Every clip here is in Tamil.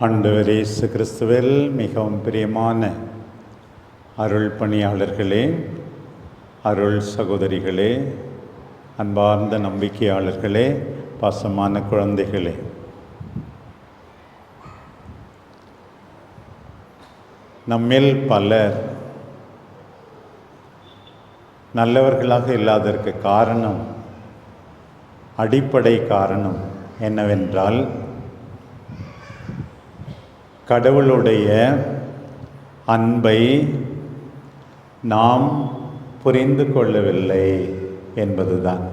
ஆண்டவர் இயேசு கிறிஸ்துவில் மிகவும் பிரியமான அருள் பணியாளர்களே அருள் சகோதரிகளே அன்பார்ந்த நம்பிக்கையாளர்களே பாசமான குழந்தைகளே. நம்மில் பலர் நல்லவர்களாக இல்லாததற்கு காரணம் அடிப்படை காரணம் என்னவென்றால் கடவுளுடைய அன்பை நாம் புரிந்து கொள்ளவில்லை என்பதுதான்.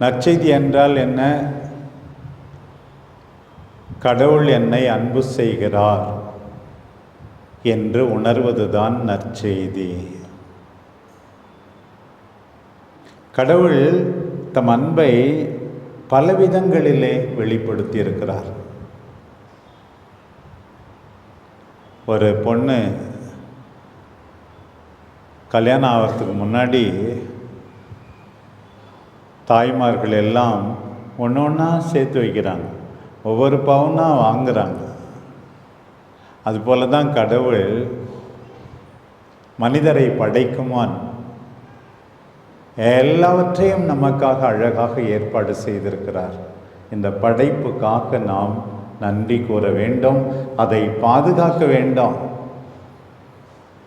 நற்செய்தி என்றால் என்ன? கடவுள் என்னை அன்பு செய்கிறார் என்று உணர்வதுதான் நற்செய்தி. கடவுள் தம் அன்பை பலவிதங்களிலே வெளிப்படுத்தி இருக்கிறார் ஒரு பொண்ணு கல்யாணம் ஆகிறதுக்கு முன்னாடி தாய்மார்கள் எல்லாம் ஒன்று ஒன்றா சேர்த்து வைக்கிறாங்க. ஒவ்வொரு பவுனாக வாங்குகிறாங்க அதுபோல தான் கடவுள் மனிதரை படைக்குமான் எல்லாவற்றையும் நமக்காக அழகாக ஏற்பாடு செய்திருக்கிறார். இந்த படைப்புக்காக நாம் நன்றி கூற வேண்டும் அதை பாதுகாக்க வேண்டும்.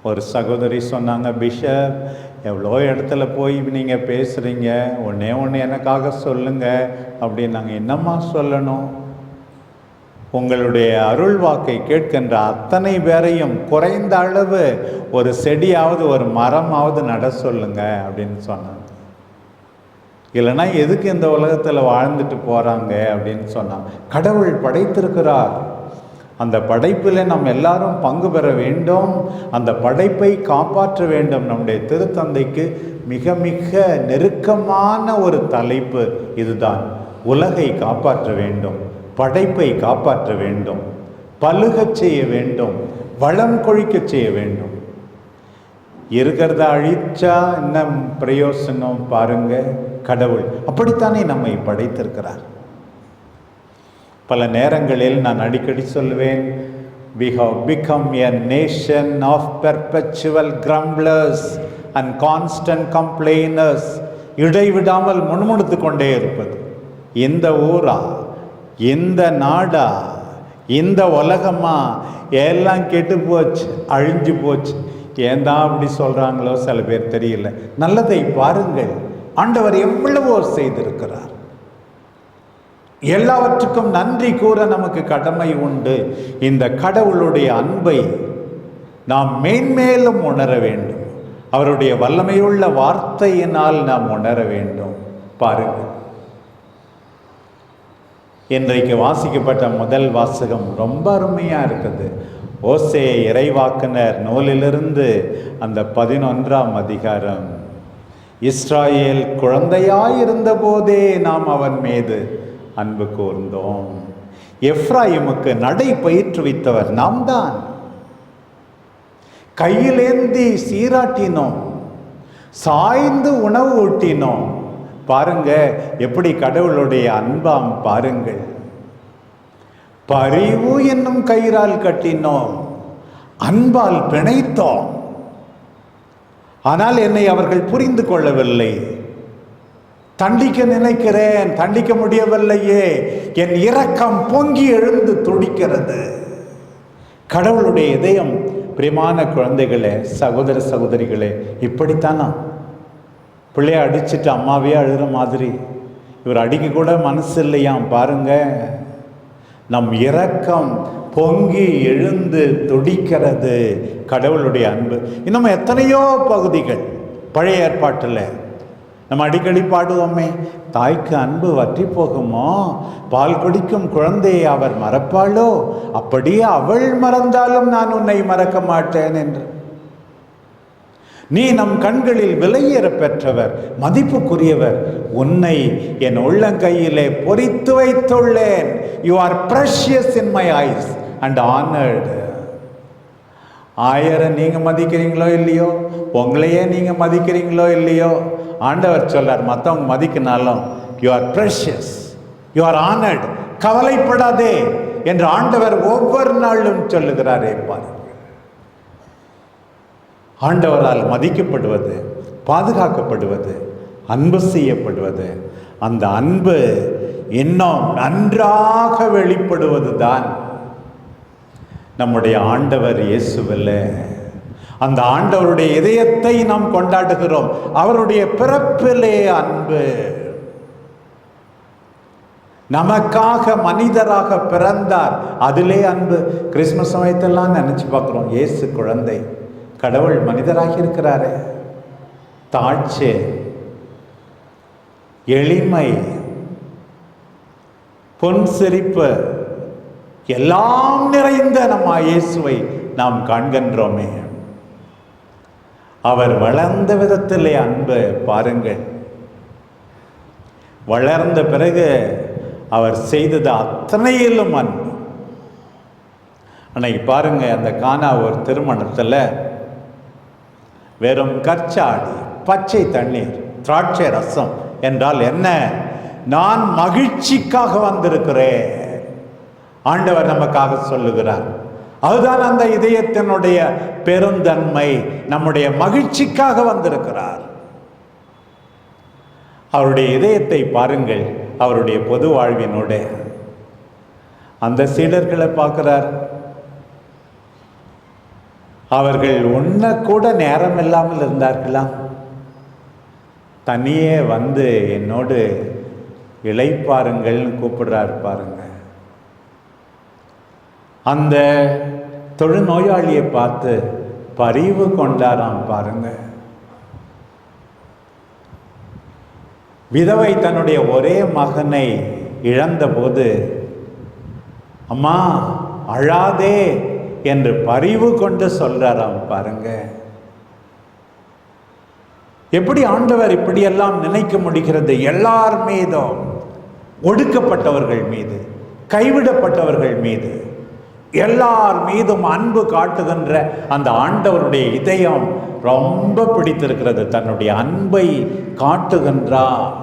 ஒரு சகோதரி சொன்னாங்க பிஷப் எவ்வளோ இடத்துல போய் நீங்கள் பேசுகிறீங்க ஒன்றே ஒன்று எனக்காக சொல்லுங்கள் அப்படின்னு நாங்கள் என்னம்மா சொல்லணும்? உங்களுடைய அருள் வாக்கை கேட்கின்ற அத்தனை பேரையும் குறைந்த அளவு ஒரு செடியாவது ஒரு மரமாவது நட சொல்லுங்க அப்படின்னு சொன்னாங்க. இல்லைன்னா எதுக்கு இந்த உலகத்தில் வாழ்ந்துட்டு போகிறாங்க அப்படின்னு சொன்னாங்க. கடவுள் படைத்திருக்கிறார். அந்த படைப்பில் நாம் எல்லாரும் பங்கு பெற வேண்டும். அந்த படைப்பை காப்பாற்ற வேண்டும். நம்முடைய திருத்தந்தைக்கு மிக மிக நெருக்கமான ஒரு தலைப்பு இதுதான். உலகை காப்பாற்ற வேண்டும். படைப்பை காப்பாற்ற வேண்டும் பழுகச் செய்ய வேண்டும் வளம் கொழிக்கச் செய்ய வேண்டும். இருக்கிறத அழிச்சா என்ன பிரயோசனம் பாருங்க கடவுள். அப்படித்தானே நம்மை படைத்திருக்கிறார். பல நேரங்களில் நான் அடிக்கடி சொல்வேன் we have become a nation of perpetual grumblers and constant complainers இடைவிடாமல் முணுமுணுத்து கொண்டே இருப்பது. இந்த ஊரா? இந்த நாடா இந்த உலகமா? எல்லாம் கெட்டு போச்சு அழிஞ்சு போச்சு. ஏன் தான் அப்படி சொல்கிறாங்களோ சில பேர் தெரியல. நல்லதை பாருங்கள். ஆண்டவர் எவ்வளவோ செய்திருக்கிறார். எல்லாவற்றுக்கும் நன்றி கூற நமக்கு கடமை உண்டு. இந்த கடவுளுடைய அன்பை நாம் மேன்மேலும் உணர வேண்டும். அவருடைய வல்லமையுள்ள வார்த்தையினால் நாம் உணர வேண்டும். பாருங்கள். இன்றைக்கு வாசிக்கப்பட்ட முதல் வாசகம் ரொம்ப அருமையாக இருக்குது. ஓசே இறைவாக்குனர் நூலிலிருந்து அந்த பதினொன்றாம் அதிகாரம். இஸ்ராயேல் குழந்தையாயிருந்த போதே நாம் அவன் மீது அன்பு கூர்ந்தோம். எஃப்ராயிமுக்கு நடை பயிற்றுவித்தவர் நாம் தான் கையிலேந்தி சீராட்டினோம். சாய்ந்து உணவு ஊட்டினோம். பாருங்க எப்படி கடவுளுடைய அன்பாம் பாருங்கள். பரிவு என்னும் கயிறால் கட்டினோம் அன்பால் பிணைத்தோம். ஆனால் என்னை அவர்கள் புரிந்து கொள்ளவில்லை. தண்டிக்க நினைக்கிறேன் தண்டிக்க முடியவில்லையே. என் இரக்கம் பொங்கி எழுந்து துடிக்கிறது. கடவுளுடைய இதயம் பிரியமான குழந்தைகளே சகோதர சகோதரிகளே இப்படித்தானா? பிள்ளைய அடிச்சுட்டு அம்மாவே அழுகிற மாதிரி. இவர் அடிக்க கூட மனசு இல்லையாம் பாருங்க. நம் இரக்கம் பொங்கி எழுந்து துடிக்கிறது கடவுளுடைய அன்பு. இன்னும் எத்தனையோ பகுதிகள் பழைய ஏற்பாட்டில். நம்ம அடிக்கடி பாடுவோமே தாய்க்கு அன்பு வற்றி போகுமோ? பால் குடிக்கும் குழந்தையை அவர் மறப்பாளோ? அப்படியே அவள் மறந்தாலும் நான் உன்னை மறக்க மாட்டேன் என்று. நீ நம் கண்களில் விலையேற பெற்றவர் மதிப்புக்குரியவர். உன்னை என் உள்ளங்கையிலே பொறித்து வைத்துள்ளேன். You are precious in my eyes and honoured ஆயரை நீங்கள் மதிக்கிறீங்களோ இல்லையோ? உங்களையே நீங்கள் மதிக்கிறீங்களோ இல்லையோ? ஆண்டவர் சொல்லார் மற்றவங்க மதிக்கினாலும் you are precious you are honoured கவலைப்படாதே என்று ஆண்டவர் ஒவ்வொரு நாளும் சொல்லுகிறாரே பாருங்கள் ஆண்டவரால் மதிக்கப்படுவது பாதுகாக்கப்படுவது அன்பு செய்யப்படுவது அந்த அன்பு இன்னும் நன்றாக வெளிப்படுவது தான் நம்முடைய ஆண்டவர் இயேசுவில். அந்த ஆண்டவருடைய இதயத்தை நாம் கொண்டாடுகிறோம். அவருடைய பிறப்பிலே அன்பு. நமக்காக மனிதராக பிறந்தார். அதிலே அன்பு. கிறிஸ்மஸ் சமயத்தெல்லாம் நினைச்சு பார்க்குறோம். இயேசு குழந்தை. கடவுள் மனிதராகி இருக்கிறாரே தாழ்ச்சி எளிமை பொன் சிரிப்பு எல்லாம் நிறைந்த நம்ம இயேசுவை நாம் காண்கின்றோமே. அவர் வளர்ந்த விதத்திலே அன்பு பாருங்கள். வளர்ந்த பிறகு அவர் செய்தது அத்தனையிலும் அன்பு. அன்னைக்கு பாருங்க அந்த கானா ஒரு திருமணத்தில் வெறும் கற்சாடி பச்சை தண்ணீர் திராட்சை ரசம் என்றால் என்ன? நான் மகிழ்ச்சிக்காக வந்திருக்கிறேன். ஆண்டவர் நமக்காக சொல்லுகிறார். அதுதான் அந்த இதயத்தினுடைய பெருந்தன்மை. நம்முடைய மகிழ்ச்சிக்காக வந்திருக்கிறார். அவருடைய இதயத்தை பாருங்கள். அவருடைய பொது வாழ்வினோட. அந்த சீடர்களை பார்க்கிறார். அவர்கள் உண்ண கூட நேரம் இல்லாமல் இருந்தார்களாம் தனியே வந்து என்னோடு இழைப்பாருங்கள்னு கூப்பிடுறாரு பாருங்க. அந்த தொழுநோயாளியை பார்த்து பரிவு கொண்டாராம் பாருங்க. விதவை தன்னுடைய ஒரே மகனை இழந்தபோது அம்மா அழாதே என்று பரிவு கொண்டு சொல்கிறாராம் பாருங்க. எப்படி ஆண்டவர் இப்படியெல்லாம் நினைக்க முடிகிறது? எல்லார் மீதும் ஒடுக்கப்பட்டவர்கள் மீது கைவிடப்பட்டவர்கள் மீது எல்லார் மீதும் அன்பு காட்டுகின்ற அந்த ஆண்டவருடைய இதயம் ரொம்ப பிடித்திருக்கிறது. தன்னுடைய அன்பை காட்டுகின்றார்.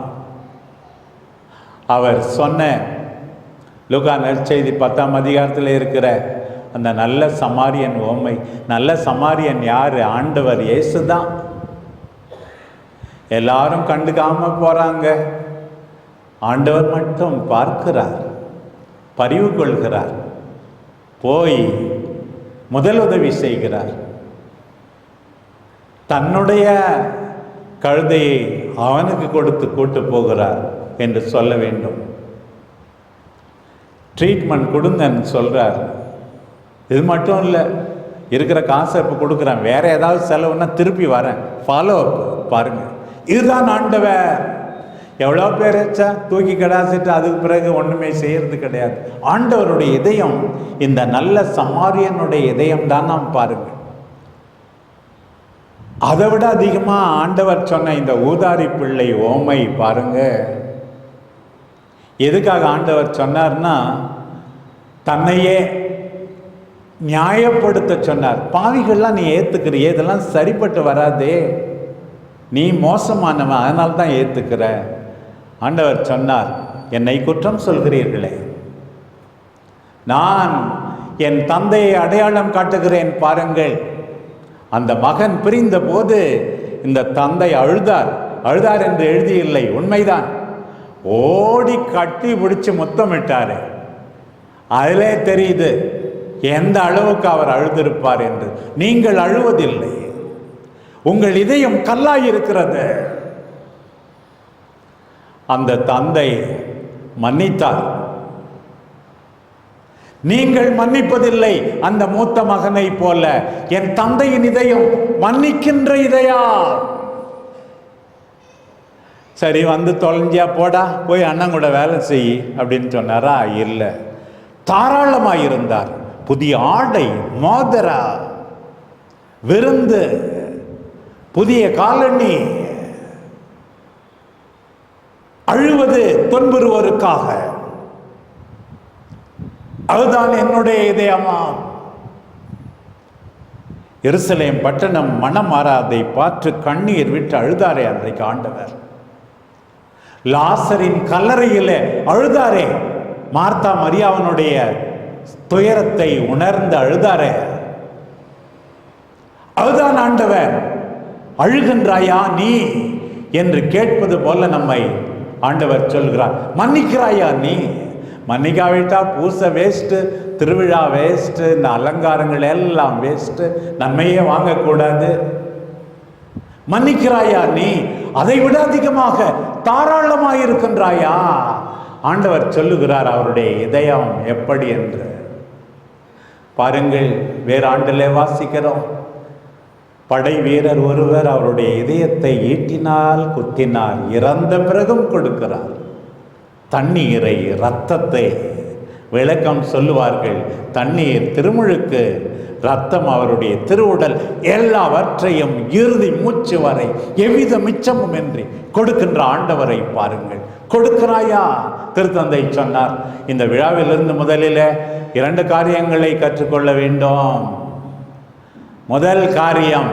அவர் சொன்ன லுகா நற்செய்தி பத்தாம் அதிகாரத்தில் இருக்கிற அந்த நல்ல சமாரியன் ஓமை நல்ல சமாரியன் யார்? ஆண்டவர் இயேசு தான் எல்லாரும் கண்டுக்காம போகிறாங்க ஆண்டவர் மட்டும் பார்க்கிறார் பரிவு கொள்கிறார் போய் முதல் உதவி செய்கிறார். தன்னுடைய கழுதையை அவனுக்கு கொடுத்து கூட்டு போகிறார் என்று சொல்ல வேண்டும். ட்ரீட்மெண்ட் கொடுங்கன்னு சொல்கிறார் இது மட்டும் இல்லை இருக்கிற காசை இப்போ கொடுக்குறேன். வேற ஏதாவது செலவுன்னா திருப்பி வரேன். ஃபாலோ அப் பாருங்க. இதுதான் ஆண்டவர். எவ்வளோ பேர் வச்சா தூக்கி கடாசிட்டு அதுக்கு பிறகு ஒன்றுமே செய்யறது கிடையாது. ஆண்டவருடைய இதயம் இந்த நல்ல சமாரியனுடைய இதயம் தான் நாம் பாருங்க. அதை விட அதிகமாக ஆண்டவர் சொன்ன இந்த ஊதாரி பிள்ளை ஓமை பாருங்க. எதுக்காக ஆண்டவர் சொன்னார்னா தன்னையே நியாயப்படுத்த சொன்னார். பாவிகள்லாம் நீ ஏற்றுக்கிறிய இதெல்லாம் சரிப்பட்டு வராதே. நீ மோசமானவன் அதனால தான் ஏற்றுக்கிற ஆண்டவர் சொன்னார் என்னை குற்றம் சொல்கிறீர்களே. நான் என் தந்தையை அடையாளம் காட்டுகிறேன் பாருங்கள். அந்த மகன் பிரிந்த போது இந்த தந்தை அழுதார். அழுதார் என்று எழுதியில்லை உண்மைதான். ஓடி கட்டி பிடிச்சு முத்தமிட்டார். அதிலே தெரியுது எந்த அளவுக்கு அவர் அழுதிருப்பார் என்று நீங்கள் அழுவதில்லை. உங்கள் இதயம் கல்லாயிருக்கிறது. அந்த தந்தை மன்னித்தார். நீங்கள் மன்னிப்பதில்லை அந்த மூத்த மகனை போல. என் தந்தையின் இதயம் மன்னிக்கின்ற இதயா? சரி வந்து தொலைஞ்சியா போடா போய் அண்ணன் கூட வேலை செய் அப்படின்னு சொன்னாரா? இல்லை. தாராளமாக இருந்தார் புதிய ஆடை மோதரா விருந்து புதிய காலனி அழுவது துன்புறுவோருக்காக. அதுதான் என்னுடைய இதயமா. எருசலேம் பட்டணம் மனம் மாறாதை பார்த்து கண்ணீர் விட்டு அழுதாரே அன்றைக்கு ஆண்டவர். லாசரின் கல்லறையில் அழுதாரே. மார்த்தா மரியாவனுடைய துயரத்தை உணர்ந்து அழுதாரே. அதுதான் ஆண்டவர் அழுகின்றாயா நீ? என்று கேட்பது போல நம்மை ஆண்டவர் சொல்கிறார். மன்னிக்கிறாயா நீ? மன்னிக்காவிட்டா பூச வேஸ்ட்டு திருவிழா வேஸ்ட்டு இந்த அலங்காரங்கள் எல்லாம் வேஸ்ட்டு நன்மையே வாங்கக்கூடாது. மன்னிக்கிறாயா நீ? அதை விட அதிகமாக தாராளமாக இருக்கின்றாயா ஆண்டவர் சொல்லுகிறார் அவருடைய இதயம் எப்படி என்று. பாருங்கள் வேறு ஆண்டிலே வாசிக்கிறோம். படை வீரர் ஒருவர் அவருடைய இதயத்தை ஈட்டினால் குத்தினார் இறந்த பிறகும் கொடுக்கிறார். தண்ணீரை இரத்தத்தை விளக்கம் சொல்லுவார்கள் தண்ணீர் திருமுழுக்கு ரத்தம் அவருடைய திருவுடல் எல்லாவற்றையும் இறுதி மூச்சு வரை எவ்வித மிச்சமும் என்று கொடுக்கின்ற ஆண்டவரை பாருங்கள். கொடுக்கிறாயா? திருத்தந்தை சொன்னார். இந்த விழாவிலிருந்து முதலில் இரண்டு காரியங்களை கற்றுக்கொள்ள வேண்டும். முதல் காரியம்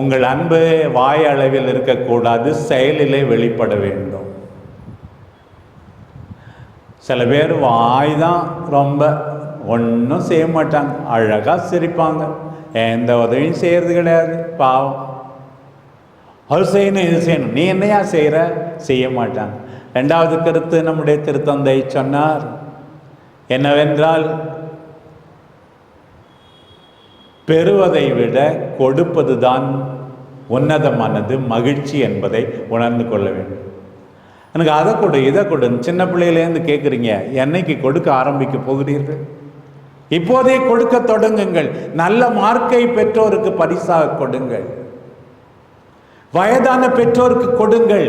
உங்கள் அன்பு வாய் அளவில் இருக்கக்கூடாது செயலிலே வெளிப்பட வேண்டும். சில பேர் வாய் தான் ரொம்ப ஒன்றும் செய்ய மாட்டாங்க. அழகாக சிரிப்பாங்க. எந்த உதவியும் செய்கிறது கிடையாது பாவம். அது செய்யணும் இது செய்யணும் நீ என்னையா செய்கிற செய்ய மாட்டாங்க. ரெண்டாவது கருத்து நம்முடைய திருத்தந்தை சொன்னார். என்னவென்றால் பெறுவதை விட கொடுப்பது தான் உன்னதமானது மகிழ்ச்சி என்பதை உணர்ந்து கொள்ள வேண்டும். எனக்கு அதை கொடு இதை கொடு சின்ன பிள்ளையிலேருந்து கேட்குறீங்க என்னைக்கு கொடுக்க ஆரம்பிக்க போகிறீர்கள்? இப்போதே கொடுக்க தொடங்குங்கள் நல்ல மார்க்கை பெற்றோருக்கு பரிசாக கொடுங்கள். வயதான பெற்றோருக்கு கொடுங்கள்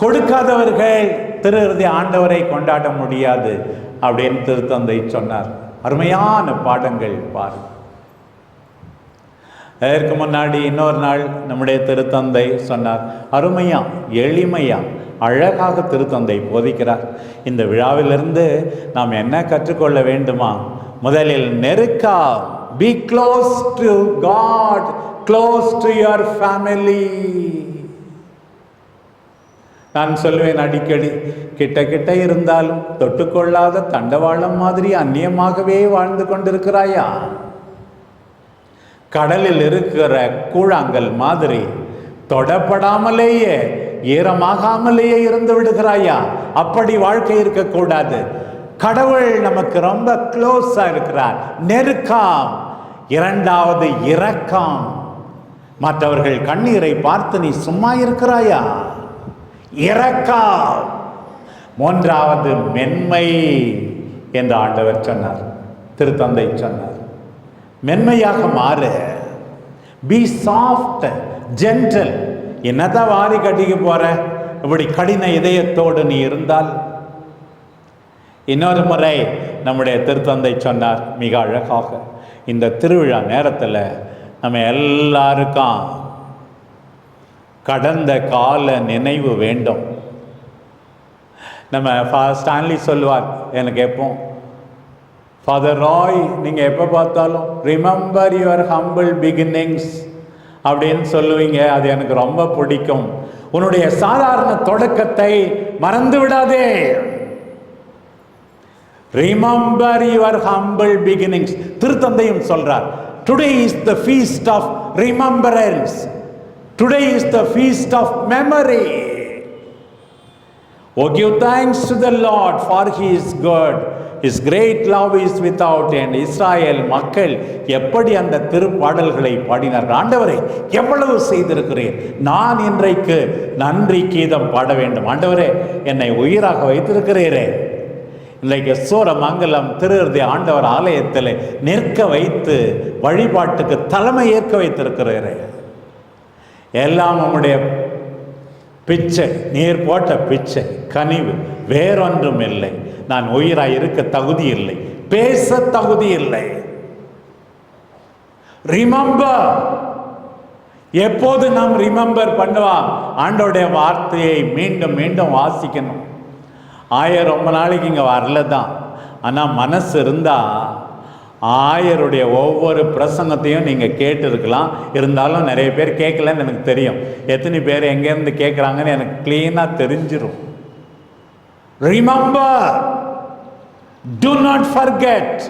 கொடுக்காதவர்கள் திருஹൃதி ஆண்டவரை கொண்டாட முடியாது அப்படின்னு திருத்தந்தை சொன்னார். அருமையான பாடங்கள் பார். அதற்கு முன்னாடி இன்னொரு நாள் நம்முடைய திருத்தந்தை சொன்னார். அருமையா எளிமையா அழகாக திருத்தந்தை போதிக்கிறார். இந்த விழாவிலிருந்து நாம் என்ன கற்றுக்கொள்ள வேண்டுமா? முதலில் நெருக்கா be close to God close to your family நான் சொல்வேன் அடிக்கடி. கிட்ட கிட்ட இருந்தாலும் தொட்டுக்கொள்ளாத தண்டவாளம் மாதிரி அந்நியமாகவே வாழ்ந்து கொண்டிருக்கிறாயா? கடலில் இருக்கிற கூழாங்கல் மாதிரி தொடப்படாமலேயே ஈரமாகாமலேயே இருந்து விடுகிறாயா? அப்படி வாழ்க்கை இருக்கக்கூடாது. கடவுள் நமக்கு ரொம்ப க்ளோஸா இருக்கிறார். நெருக்கம். இரண்டாவது இரக்கம். மற்றவர்கள் கண்ணீரை பார்த்து நீ சும்மா இருக்கிறாயா? இரக்கம் மூன்றாவது மென்மை என்று ஆண்டவர் சொன்னார். திருத்தந்தை சொன்னார். மென்மையாக மாறு பி சாஃப்ட் ஜென்டல் என்னதான் வாரி கட்டிக்க போற? இப்படி கடின இதயத்தோடு நீ இருந்தால். இன்னொரு முறை நம்முடைய திருத்தந்தை சொன்னார் மிக அழகாக. இந்த திருவிழா நேரத்தில் நம்ம எல்லாருக்கும் கடந்த கால நினைவு வேண்டும். நம்ம ஃபா- ஸ்டான்லி சொல்லுவார் எனக்கு எப்போ ஃபாதர் ராய் நீங்கள் எப்போ பார்த்தாலும் ரிமெம்பர் யுவர் ஹம்பிள் பிகினிங்ஸ் அப்படின்னு சொல்லுவீங்க. அது எனக்கு ரொம்ப பிடிக்கும். உன்னுடைய சாதாரண தொடக்கத்தை மறந்து விடாதே. ரிமெம்பர் யுவர் ஹம்பிள் பிகினிங்ஸ் திருத்தந்தையும் சொல்றார். Today is the feast of remembrance today is the feast of memory O give thanks to the Lord for He is good is great love is without end Israel மக்கள் எப்படி அந்த திருப்பாடல்களை பாடினார்கள்? ஆண்டவரை எவ்வளவு செய்திருக்கிறேன் நான் இன்றைக்கு நன்றி கீதம் பாட வேண்டும். ஆண்டவரே என்னை உயிராக வைத்திருக்கிறீரே. இன்றைக்கு சூரமங்கலம் திருஹൃதி ஆண்டவர் ஆலயத்தில் நிற்க வைத்து வழிபாட்டுக்கு தலைமை ஏற்க வைத்திருக்கிறீரே. எல்லாம் நம்முடைய பிச்சை நீர் போட்ட பிச்சை கனிவு வேறொன்றும் இல்லை. நான் உயிராக இருக்க தகுதி இல்லை. பேச தகுதி இல்லை. ரிமெம்பர் எப்போது நாம் ரிமெம்பர் பண்ணுவோம்? ஆண்டோடைய வார்த்தையை மீண்டும் மீண்டும் வாசிக்கணும். ஆய ரொம்ப நாளைக்கு இங்கே வரல தான் ஆனால் மனசு இருந்தால் ஆயருடைய ஒவ்வொரு பிரசங்கத்தையும் நீங்கள் கேட்டிருக்கலாம். இருந்தாலும் நிறைய பேர் கேட்கலன்னு எனக்கு தெரியும். எத்தனை பேர் எங்கேருந்து கேட்குறாங்கன்னு எனக்கு க்ளீனாக தெரிஞ்சிடும் remember do not forget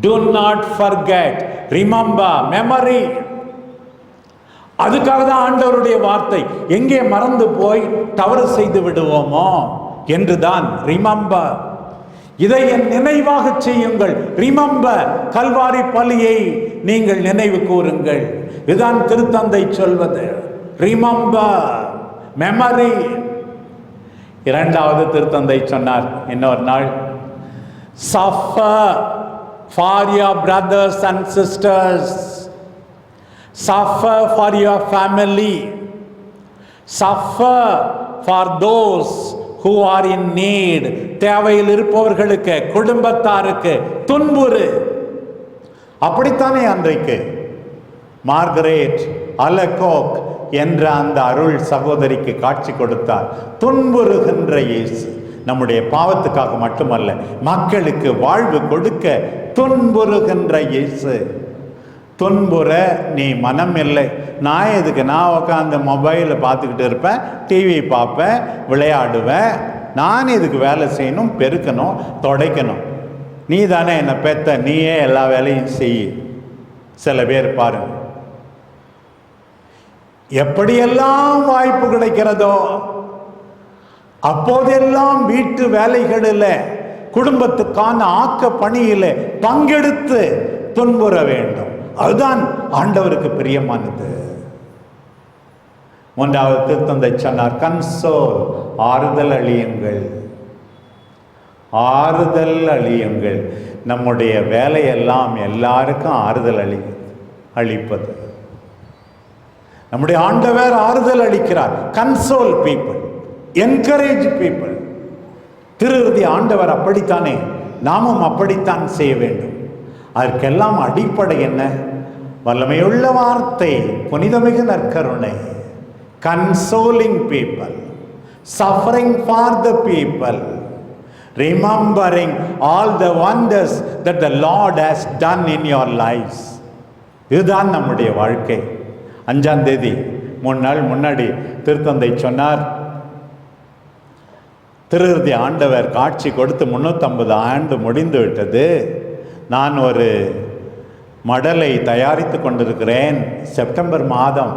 do not forget remember memory அதுக்காக தான் ஆண்டவருடைய வார்த்தை. எங்கே மறந்து போய் தவறு செய்து விடுவோமோ? என்றுதான். ரிமம்பர் இதை என் நினைவாக செய்யுங்கள். ரிமம்பர் கல்வாரி பலியை நீங்கள் நினைவு கூறுங்கள். இதுதான் திருத்தந்தை சொல்வது. ரிமம்பர் மெமரி இரண்டாவது திருத்தந்தை சொன்னார் இன்னொரு நாள். Suffer for your brothers and sisters suffer for your family suffer for those who are in need தேவையில் இருப்பவர்களுக்கு குடும்பத்தாருக்கு துன்புறு. அப்படித்தானே அன்றைக்கு? மார்கரேட் அலகோக் என்ற அந்த அருள் சகோதரிக்கு காட்சி கொடுத்தார். துன்புறுகின்ற இயேசு நம்முடைய பாவத்துக்காக மட்டுமல்ல மக்களுக்கு வாழ்வு கொடுக்க துன்புறுகின்ற இயேசு. துன்புற நீ மனம் இல்லை நான் எதுக்கு? நான் உட்காந்து மொபைலில் பார்த்துக்கிட்டு இருப்பேன் டிவி பார்ப்பேன் விளையாடுவேன். நான் இதுக்கு வேலை செய்யணும்? பெருக்கணும் தொடைக்கணும். நீ தானே என்னை பெத்த. நீயே எல்லா வேலையும் செய் சில பேர் பாருங்க. எப்படியெல்லாம் வாய்ப்பு கிடைக்கிறதோ அப்போதெல்லாம் வீட்டு வேலைகளில் குடும்பத்துக்கான ஆக்க பணியில் பங்கெடுத்து துன்புற வேண்டும். அதுதான் ஆண்டவருக்கு பிரியமானது. மூன்றாவது திருத்தந்தை சொன்னார் கன்சோல் ஆறுதல் அழியுங்கள். ஆறுதல் அழியுங்கள். நம்முடைய வேலையெல்லாம் எல்லாருக்கும் ஆறுதல் அளி அளிப்பது. நம்முடைய ஆண்டவர் ஆறுதல் அளிக்கிறார். கன்சோல் பீப்புள் என்கரேஜ் பீப்புள் திருறுதி ஆண்டவர் அப்படித்தானே நாமும் அப்படித்தான் செய்ய வேண்டும். அதற்கெல்லாம் அடிப்படை என்ன? வல்லமையுள்ள வார்த்தை புனிதமிகு நற்கருணை. Consoling people suffering for the people remembering all the wonders that the Lord has done in your lifes இதுதான் நம்முடைய வாழ்க்கை. அஞ்சாம் தேதி மூணு நாள் முன்னாடி திருத்தந்தை சொன்னார் திருருதி ஆண்டவர் காட்சி கொடுத்து முன்னூற்றம்பது ஆண்டு முடிந்து விட்டது. நான் ஒரு மடலை தயாரித்து கொண்டிருக்கிறேன். செப்டம்பர் மாதம்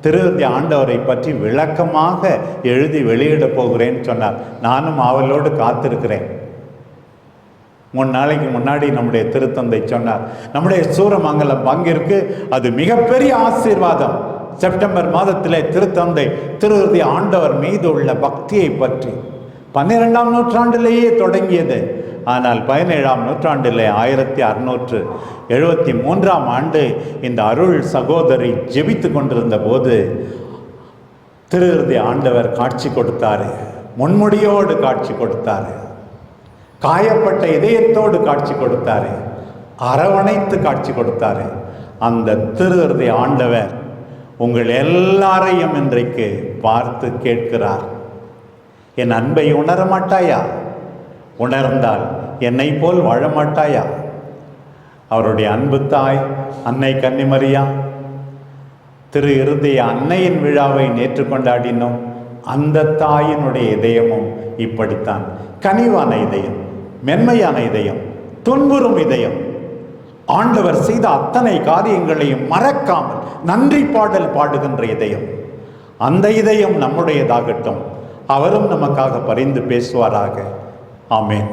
திருவதி ஆண்டவரை பற்றி விளக்கமாக எழுதி வெளியிடப் போகிறேன்னு சொன்னார். நானும் அவளோடு காத்திருக்கிறேன். மூணு நாளைக்கு முன்னாடி நம்முடைய திருத்தந்தை சொன்னார். நம்முடைய சூரமங்கலம் பங்கிற்கு அது மிகப்பெரிய ஆசீர்வாதம். செப்டம்பர் மாதத்திலே திருத்தந்தை திருவதி ஆண்டவர் மீது உள்ள பக்தியை பற்றி. பன்னிரெண்டாம் நூற்றாண்டிலேயே தொடங்கியது. ஆனால் பதினேழாம் நூற்றாண்டிலே ஆயிரத்தி அறுநூற்று எழுபத்தி மூன்றாம் ஆண்டு இந்த அருள் சகோதரி ஜெபித்து கொண்டிருந்த போது திருகிருதி ஆண்டவர் காட்சி கொடுத்தார். முன்முடியோடு காட்சி கொடுத்தார். காயப்பட்ட இதயத்தோடு காட்சி கொடுத்தார். அரவணைத்து காட்சி கொடுத்தாரு. அந்த திருகிருதி ஆண்டவர் உங்கள் எல்லாரையும் இன்றைக்கு பார்த்து கேட்கிறார். என் அன்பை உணர மாட்டாயா உணர்ந்தால் என்னை போல் வாழ மாட்டாயா அவருடைய அன்பு தாய் அன்னை கன்னிமரியா திரு இருதய அன்னையின் விழாவை நேற்று கொண்டாடினோம். அந்த தாயினுடைய இதயமும் இப்படித்தான். கனிவான இதயம் மென்மையான இதயம் துன்புறும் இதயம். ஆண்டவர் செய்த அத்தனை காரியங்களையும் மறக்காமல் நன்றி பாடல் பாடுகின்ற இதயம். அந்த இதயம் நம்முடையதாகட்டும். அவரும் நமக்காக பரிந்து பேசுவாராக. ஆமேன்.